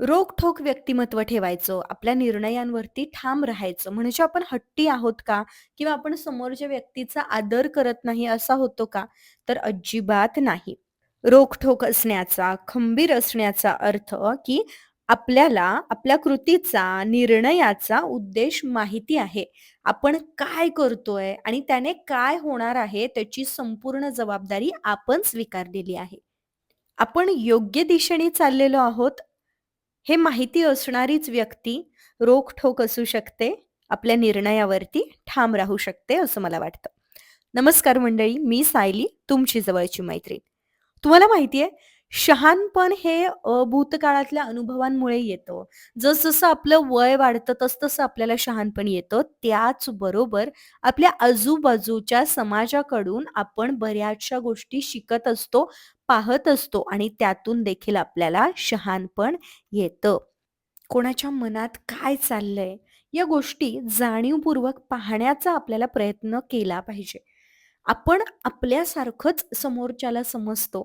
रोखठोक व्यक्तिमत्व ठेवायचं, आपल्या निर्णयांवरती ठाम राहायचं. म्हणजे आपण हट्टी आहोत का? किंवा आपण समोरच्या व्यक्तीचा आदर करत नाही असा होतो का? तर अजिबात नाही. रोखठोक असण्याचा, खंबीर असण्याचा अर्थ, की आपल्याला आपल्या कृतीचा, निर्णयाचा उद्देश माहिती आहे. आपण काय करतोय आणि त्याने काय होणार आहे त्याची संपूर्ण जबाबदारी आपण स्वीकारलेली आहे. आपण योग्य दिशेने चाललेलो आहोत, हे माहिती असणारीच व्यक्ती रोखठोक असू शकते, आपल्या निर्णयावरती ठाम राहू शकते, असं मला वाटतं. नमस्कार मंडळी, मी सायली, तुमची जवळची मैत्रीण. तुम्हाला माहिती आहे, शहाणपण हे अ, भूतकाळातल्या अनुभवांमुळे येतं. जसं आपलं वय वाढतं, तसं-तसं आपल्याला शहाणपण येतं. त्याचबरोबर आपल्या आजूबाजूच्या समाजाकडून आपण बऱ्याचशा गोष्टी शिकत असतो, पाहत असतो आणि त्यातून देखील आपल्याला शहाणपण येतं. कोणाच्या मनात काय चाललंय, या गोष्टी जाणीवपूर्वक पाहण्याचा आपल्याला प्रयत्न केला पाहिजे. आपण आपल्यासारखंच समोरच्याला समजतो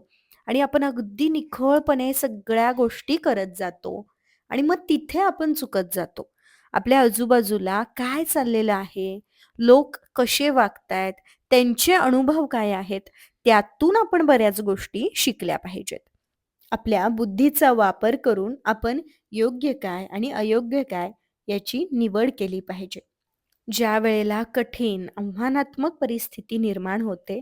आणि आपण अगदी निखळपणे सगळ्या गोष्टी करत जातो आणि मग तिथे आपण चुकत जातो. आपल्या आजूबाजूला काय चाललेलं आहे, लोक कसे वागतायत, त्यांचे अनुभव काय आहेत, त्यातून आपण बऱ्याच गोष्टी शिकल्या पाहिजेत. आपल्या बुद्धीचा वापर करून आपण योग्य काय आणि अयोग्य काय याची निवड केली पाहिजे. ज्यावेळेला कठीण, आव्हानात्मक परिस्थिती निर्माण होते,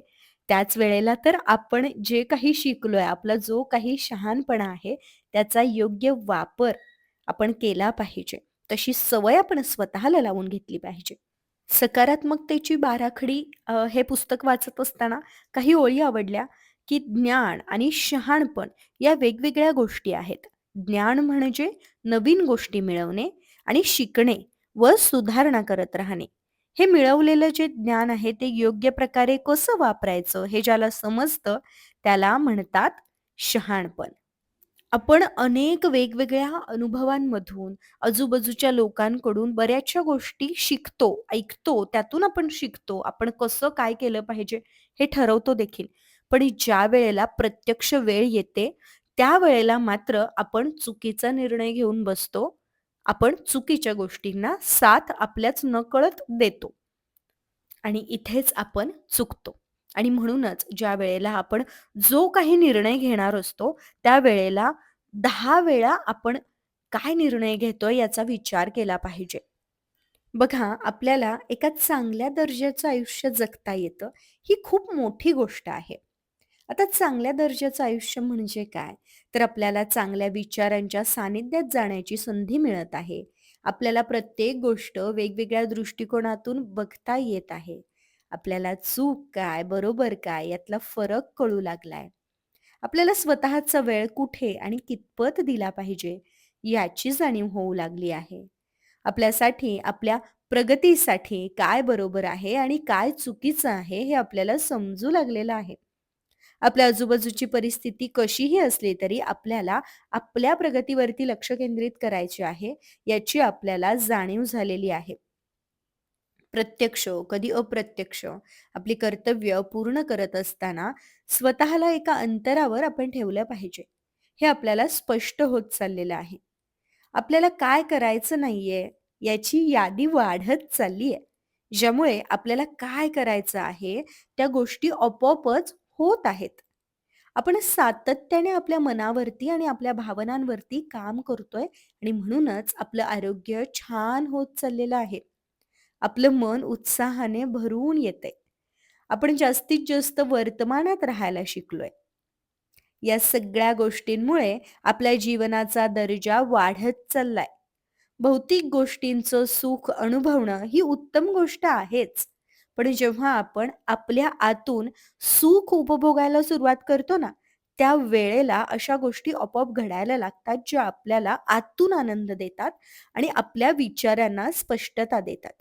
त्याच वेळेला तर आपण जे काही शिकलोय, आपला जो काही शहाणपणा आहे, त्याचा योग्य वापर आपण केला पाहिजे. तशी सवय आपण स्वतःला लावून घेतली पाहिजे. सकारात्मकतेची बाराखडी अ, हे पुस्तक वाचत असताना काही ओळी आवडल्या, की ज्ञान आणि शहाणपण या वेगवेगळ्या गोष्टी आहेत. ज्ञान म्हणजे नवीन गोष्टी मिळवणे आणि शिकणे व सुधारणा करत राहणे. हे मिळवलेलं जे ज्ञान आहे ते योग्य प्रकारे कसं वापरायचं हे ज्याला समजतं त्याला म्हणतात शहाणपण. आपण अनेक वेगवेगळ्या अनुभवांमधून, आजूबाजूच्या लोकांकडून बऱ्याचशा गोष्टी शिकतो, ऐकतो, त्यातून आपण शिकतो. आपण कसं काय केलं पाहिजे हे ठरवतो देखील. पण ज्या वेळेला प्रत्यक्ष वेळ येते, त्यावेळेला मात्र आपण चुकीचा निर्णय घेऊन बसतो. आपण चुकीच्या गोष्टींना साथ आपल्याच नकळत देतो. आणि इथेच आपण चुकतो. आणि म्हणूनच ज्या वेळेला आपण जो काही निर्णय घेणार असतो, त्यावेळेला दहा वेळा आपण काय निर्णय घेतोय याचा विचार केला पाहिजे. बघा, आपल्याला एका चांगल्या दर्जाचं आयुष्य जगता येतं, ही खूप मोठी गोष्ट आहे. आता चांगल्या दर्जाचं आयुष्य म्हणजे काय? तर आपल्याला चांगल्या विचारांच्या सानिध्यात जाण्याची संधी मिळत आहे. आपल्याला प्रत्येक गोष्ट वेगवेगळ्या दृष्टिकोनातून बघता येत आहे. आपल्याला चूक काय, बरोबर काय यातला फरक कळू लागलाय. आपल्याला स्वतःचा वेळ कुठे आणि कितपत दिला पाहिजे, याची जाणीव होऊ लागली आहे. आपल्यासाठी, आपल्या प्रगतीसाठी काय बरोबर आहे आणि काय चुकीचं आहे, हे आपल्याला समजू लागलेलं आहे. आपल्या आजूबाजूची परिस्थिती कशीही असली तरी आपल्याला आपल्या प्रगतीवरती लक्ष केंद्रित करायचे आहे, याची आपल्याला जाणीव झालेली आहे. प्रत्यक्ष, कधी अप्रत्यक्ष आपली कर्तव्य पूर्ण करत असताना स्वतःला एका अंतरावर आपण ठेवलं पाहिजे. हे आपल्याला स्पष्ट होत चाललेलं आहे. आपल्याला काय करायचं नाहीये, याची यादी वाढत चालली आहे. ज्यामुळे आपल्याला काय करायचं आहे, त्या गोष्टी आपोआपच होत आहेत. आपण सातत्याने आपल्या मनावरती आणि आपल्या भावनांवरती काम करतोय आणि म्हणूनच आपलं आरोग्य छान होत चाललेलं आहे. आपलं मन उत्साहाने भरून येतंय. आपण जास्तीत जास्त वर्तमानात राहायला शिकलोय. या सगळ्या गोष्टींमुळे आपल्या जीवनाचा दर्जा वाढत चाललाय. भौतिक गोष्टींचं सुख अनुभवणं ही उत्तम गोष्ट आहेच. पण जेव्हा आपण आपल्या आतून सुख उपभोगायला सुरुवात करतो ना, त्या वेळेला अशा गोष्टी आपोआप घडायला लागतात, ज्या आपल्याला आतून आनंद देतात आणि आपल्या विचारांना स्पष्टता देतात.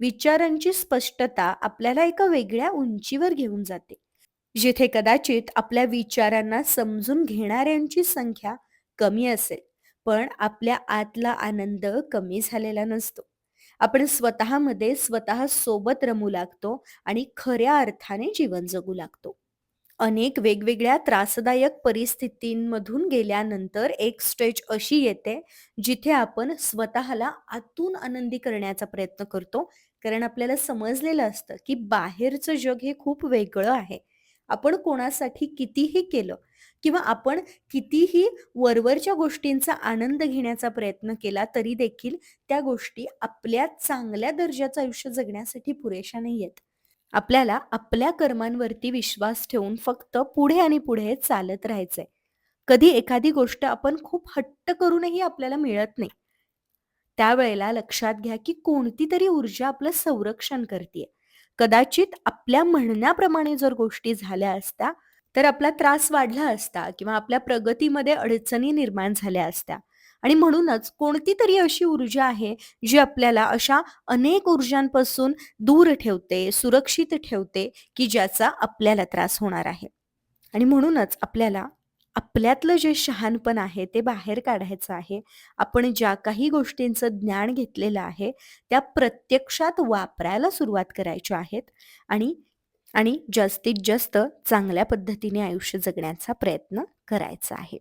विचारांची स्पष्टता आपल्याला एका वेगळ्या उंचीवर घेऊन जाते. जिथे कदाचित आपल्या विचारांना समजून घेणाऱ्यांची संख्या कमी असेल, पण आपल्या आतला आनंद कमी झालेला नसतो. आपण स्वतःमध्ये स्वतः सोबत रमू लागतो आणि खऱ्या अर्थाने जीवन जगू लागतो. अनेक वेगवेगळ्या त्रासदायक परिस्थितींमधून गेल्यानंतर एक स्टेज अशी येते, जिथे आपण स्वतःला आतून आनंदी करण्याचा प्रयत्न करतो. कारण आपल्याला समजलेलं असतं, की बाहेरचं जग हे खूप वेगळं आहे. आपण कोणासाठी कितीही केलं किंवा आपण कितीही वरवरच्या गोष्टींचा आनंद घेण्याचा प्रयत्न केला, तरी देखील त्या गोष्टी आपल्या चांगल्या दर्जाचं आयुष्य जगण्यासाठी पुरेशा नाहीयेत. आपल्याला आपल्या कर्मांवरती विश्वास ठेवून फक्त पुढे आणि पुढे चालत राहायचंय. कधी एखादी गोष्ट आपण खूप हट्ट करूनही आपल्याला मिळत नाही. त्यावेळेला लक्षात घ्या, की कोणती तरी ऊर्जा आपलं संरक्षण करते कदाचित आपल्या म्हणण्याप्रमाणे जर गोष्टी झाल्या असत्या, तर आपला त्रास वाढला असता किंवा आपल्या प्रगतीमध्ये अडचणी निर्माण झाल्या असत्या. आणि म्हणूनच कोणती तरी अशी ऊर्जा आहे, जी आपल्याला अशा अनेक ऊर्जांपासून दूर ठेवते, सुरक्षित ठेवते, की ज्याचा आपल्याला त्रास होणार आहे. आणि म्हणूनच आपल्याला आपल्यातलं जे शहाणपण आहे ते बाहेर काढायचं आहे. आपण ज्या काही गोष्टींचं ज्ञान घेतलेलं आहे, त्या प्रत्यक्षात वापरायला सुरुवात करायच्या आहेत आणि आणि जास्तीत जास्त चांगल्या पद्धतीने आयुष्य जगण्याचा प्रयत्न करायचा आहे.